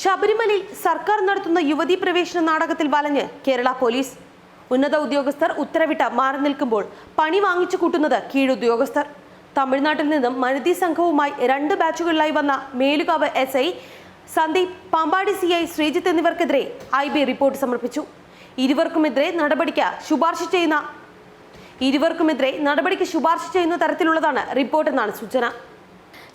ശബരിമലയിൽ സർക്കാർ നടത്തുന്ന യുവതീ പ്രവേശന നാടകത്തിൽ വലഞ്ഞ് കേരള പോലീസ്. ഉന്നത ഉദ്യോഗസ്ഥർ ഉത്തരവിട്ട് മാറി നിൽക്കുമ്പോൾ പണി വാങ്ങിച്ചു കൂട്ടുന്നത് കീഴുദ്യോഗസ്ഥർ. തമിഴ്നാട്ടിൽ നിന്നും മരുതി സംഘവുമായി രണ്ട് ബാച്ചുകളിലായി വന്ന Melukavu S I Sandeep Pampady C I Sreejith എന്നിവർക്കെതിരെ I B report സമർപ്പിച്ചു. ഇരുവർക്കുമെതിരെ നടപടിക്ക് ശുപാർശ ചെയ്യുന്ന ഇരുവർക്കുമെതിരെ നടപടിക്ക് ശുപാർശ ചെയ്യുന്ന തരത്തിലുള്ളതാണ് റിപ്പോർട്ടെന്നാണ് സൂചന.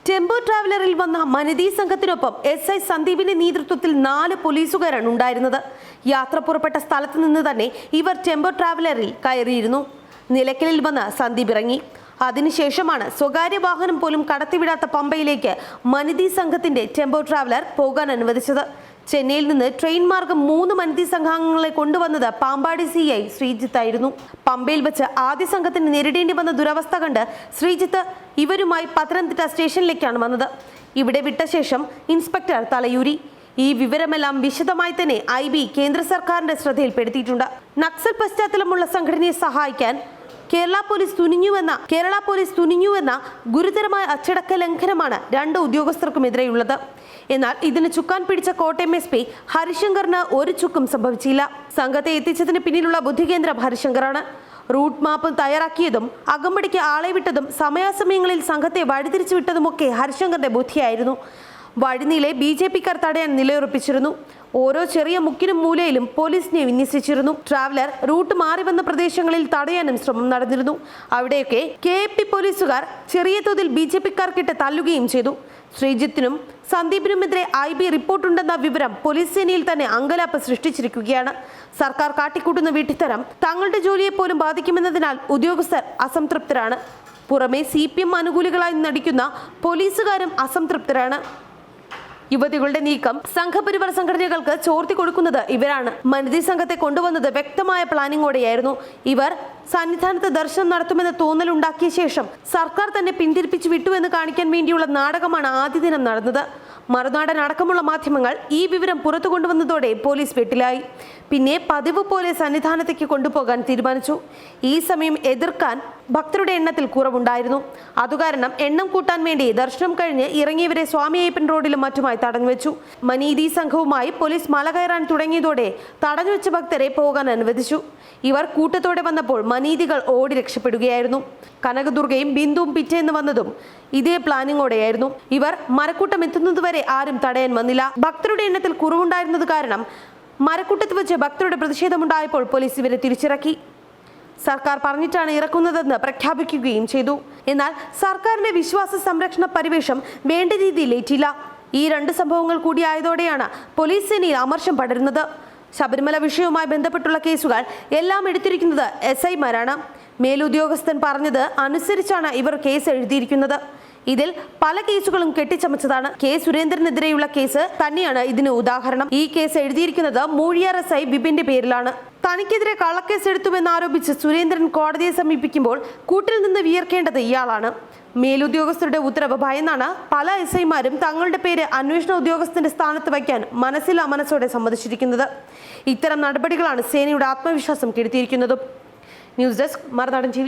ടെമ്പോ ട്രാവലറിൽ വന്ന മനിതി സംഘത്തിനൊപ്പം എസ് ഐ സന്ദീപിന്റെ നേതൃത്വത്തിൽ നാല് പോലീസുകാരാണ് ഉണ്ടായിരുന്നത്. യാത്ര പുറപ്പെട്ട സ്ഥലത്ത് നിന്ന് തന്നെ ഇവർ ടെമ്പോ ട്രാവലറിൽ കയറിയിരുന്നു. നിലയ്ക്കലിൽ വന്ന് സന്ദീപ് ഇറങ്ങി. അതിനുശേഷമാണ് സ്വകാര്യ വാഹനം പോലും കടത്തിവിടാത്ത പമ്പയിലേക്ക് മനിതി സംഘത്തിന്റെ ടെമ്പോ ട്രാവലർ പോകാൻ അനുവദിച്ചത്. ചെന്നൈയിൽ നിന്ന് ട്രെയിൻ മാർഗം മൂന്ന് മനിതി സംഘാംഗങ്ങളെ കൊണ്ടുവന്നത് പാമ്പാടി സി ഐ ശ്രീജിത്ത് ആയിരുന്നു. പമ്പയിൽ വെച്ച് ആദ്യ സംഘത്തിന് നേരിടേണ്ടി വന്ന ദുരവസ്ഥ കണ്ട് ശ്രീജിത്ത് ഇവരുമായി പത്തനംതിട്ട സ്റ്റേഷനിലേക്കാണ് വന്നത്. ഇവിടെ വിട്ട ശേഷം ഇൻസ്പെക്ടർ തലയൂരി. ഈ വിവരമെല്ലാം വിശദമായി തന്നെ ഐ ബി കേന്ദ്ര സർക്കാരിന്റെ ശ്രദ്ധയിൽപ്പെടുത്തിയിട്ടുണ്ട്. നക്സൽ പശ്ചാത്തലമുള്ള സംഘടനയെ സഹായിക്കാൻ കേരള പോലീസ് തുനിഞ്ഞുവെന്ന കേരള പോലീസ് തുനിഞ്ഞുവെന്ന ഗുരുതരമായ അച്ചടക്ക ലംഘനമാണ് രണ്ട് ഉദ്യോഗസ്ഥർക്കുമെതിരെയുള്ളത്. എന്നാൽ ഇതിന് ചുക്കാൻ പിടിച്ച കോട്ടയം എസ് പി ഹരിശങ്കറിന് ഒരു ചുക്കും സംഭവിച്ചില്ല. സംഘത്തെ എത്തിച്ചതിന് പിന്നിലുള്ള ബുദ്ധികേന്ദ്രം ഹരിശങ്കറാണ്. റൂട്ട് മാപ്പ് തയ്യാറാക്കിയതും അകമ്പടിക്ക് ആളെ വിട്ടതും സമയാസമയങ്ങളിൽ സംഘത്തെ വഴിതിരിച്ചു വിട്ടതുമൊക്കെ ഹരിശങ്കറിന്റെ ബുദ്ധിയായിരുന്നു. വഴിനീളെ ബി ജെ പിക്കാർ തടയാൻ നിലയുറപ്പിച്ചിരുന്നു. ഓരോ ചെറിയ മുക്കിനും മൂലയിലും പോലീസിനെ വിന്യസിച്ചിരുന്നു. ട്രാവലർ റൂട്ട് മാറി വന്ന പ്രദേശങ്ങളിൽ തടയാനും ശ്രമം നടന്നിരുന്നു. അവിടെയൊക്കെ കെ എ പി പോലീസുകാർ ചെറിയ തോതിൽ ബി ജെ പിക്കാർക്കിട്ട് തല്ലുകയും ചെയ്തു. ശ്രീജിത്തിനും സന്ദീപിനുമെതിരെ ഐ ബി റിപ്പോർട്ടുണ്ടെന്ന വിവരം പോലീസ് സേനയിൽ തന്നെ അങ്കലാപ്പ് സൃഷ്ടിച്ചിരിക്കുകയാണ്. സർക്കാർ കാട്ടിക്കൂട്ടുന്ന വീട്ടിത്തരം തങ്ങളുടെ ജോലിയെ പോലും ബാധിക്കുമെന്നതിനാൽ ഉദ്യോഗസ്ഥർ അസംതൃപ്തരാണ്. പുറമെ സി പി എം അനുകൂലികളായി നടിക്കുന്ന പോലീസുകാരും അസംതൃപ്തരാണ്. യുവതികളുടെ നീക്കം സംഘപരിവാർ സംഘടനകൾക്ക് ചോർത്തി കൊടുക്കുന്നത് ഇവരാണ്. മനിതി സംഘത്തെ കൊണ്ടുവന്നത് വ്യക്തമായ പ്ലാനിങ്ങോടെയായിരുന്നു ഇവർ സന്നിധാനത്ത് ദർശനം നടത്തുമെന്ന് തോന്നലുണ്ടാക്കിയ ശേഷം സർക്കാർ തന്നെ പിന്തിരിപ്പിച്ചു വിട്ടു എന്ന് കാണിക്കാൻ വേണ്ടിയുള്ള നാടകമാണ് ആദ്യ ദിനം നടന്നത്. മറുനാടൻ അടക്കമുള്ള മാധ്യമങ്ങൾ ഈ വിവരം പുറത്തു കൊണ്ടുവന്നതോടെ പോലീസ് വെട്ടിലായി. പിന്നെ പതിവ് പോലെ സന്നിധാനത്തേക്ക് കൊണ്ടുപോകാൻ തീരുമാനിച്ചു. ഈ സമയം എതിർക്കാൻ ഭക്തരുടെ എണ്ണത്തിൽ കുറവുണ്ടായിരുന്നു. അതുകാരണം എണ്ണം കൂട്ടാൻ വേണ്ടി ദർശനം കഴിഞ്ഞ് ഇറങ്ങിയവരെ സ്വാമി അയ്യപ്പൻ റോഡിലും മറ്റുമായി തടഞ്ഞുവെച്ചു. മനീതി സംഘവുമായി പോലീസ് മല കയറാൻ തുടങ്ങിയതോടെ തടഞ്ഞുവെച്ച ഭക്തരെ പോകാൻ അനുവദിച്ചു. ഇവർ കൂട്ടത്തോടെ വന്നപ്പോൾ മനീതികൾ ഓടി രക്ഷപ്പെടുകയായിരുന്നു. കനകദുർഗയും ബിന്ദുവും പിറ്റേന്ന് വന്നതും ഇതേ പ്ലാനിങ്ങോടെയായിരുന്നു. ഇവർ മരക്കൂട്ടം എത്തുന്നതുവരെ ആരും തടയാൻ വന്നില്ല. ഭക്തരുടെ എണ്ണത്തിൽ കുറവുണ്ടായിരുന്നത് കാരണം മരക്കൂട്ടത്ത് വെച്ച് ഭക്തരുടെ പ്രതിഷേധമുണ്ടായപ്പോൾ പോലീസ് ഇവരെ തിരിച്ചിറക്കി. സർക്കാർ പറഞ്ഞിട്ടാണ് ഇറക്കുന്നതെന്ന് പ്രഖ്യാപിക്കുകയും ചെയ്തു. എന്നാൽ സർക്കാരിന്റെ വിശ്വാസ സംരക്ഷണ പരിവേഷം വേണ്ട രീതിയിൽ ഏറ്റില്ല. ഈ രണ്ട് സംഭവങ്ങൾ കൂടിയായതോടെയാണ് പോലീസ് സേനയിൽ അമർഷം പടരുന്നത്. ശബരിമല വിഷയവുമായി ബന്ധപ്പെട്ടുള്ള കേസുകൾ എല്ലാം എടുത്തിരിക്കുന്നത് എസ് ഐമാരാണ് മേലുദ്യോഗസ്ഥൻ പറഞ്ഞത് അനുസരിച്ചാണ് ഇവർ കേസ് എഴുതിയിരിക്കുന്നത്. ഇതിൽ പല കേസുകളും കെട്ടിച്ചമച്ചതാണ്. കെ സുരേന്ദ്രനെതിരെയുള്ള കേസ് തന്നെയാണ് ഇതിന് ഉദാഹരണം. ഈ കേസ് എഴുതിയിരിക്കുന്നത് മൂഴിയാർ എസ് ഐ ബിബിന്റെ പേരിലാണ്. തനിക്കെതിരെ കള്ളക്കേസ് എടുത്തുവെന്നാരോപിച്ച് സുരേന്ദ്രൻ കോടതിയെ സമീപിക്കുമ്പോൾ കൂട്ടിൽ നിന്ന് വിയർക്കേണ്ടത് ഇയാളാണ്. മേലുദ്യോഗസ്ഥരുടെ ഉത്തരവ് ഭയന്നാണ് പല എസ് ഐമാരും തങ്ങളുടെ പേര് അന്വേഷണ ഉദ്യോഗസ്ഥന്റെ സ്ഥാനത്ത് വയ്ക്കാൻ മനസ്സിൽ അമനസോടെ സമ്മതിച്ചിരിക്കുന്നത്. ഇത്തരം നടപടികളാണ് സേനയുടെ ആത്മവിശ്വാസം കെടുത്തിയിരിക്കുന്നതും. News desk Marunadan T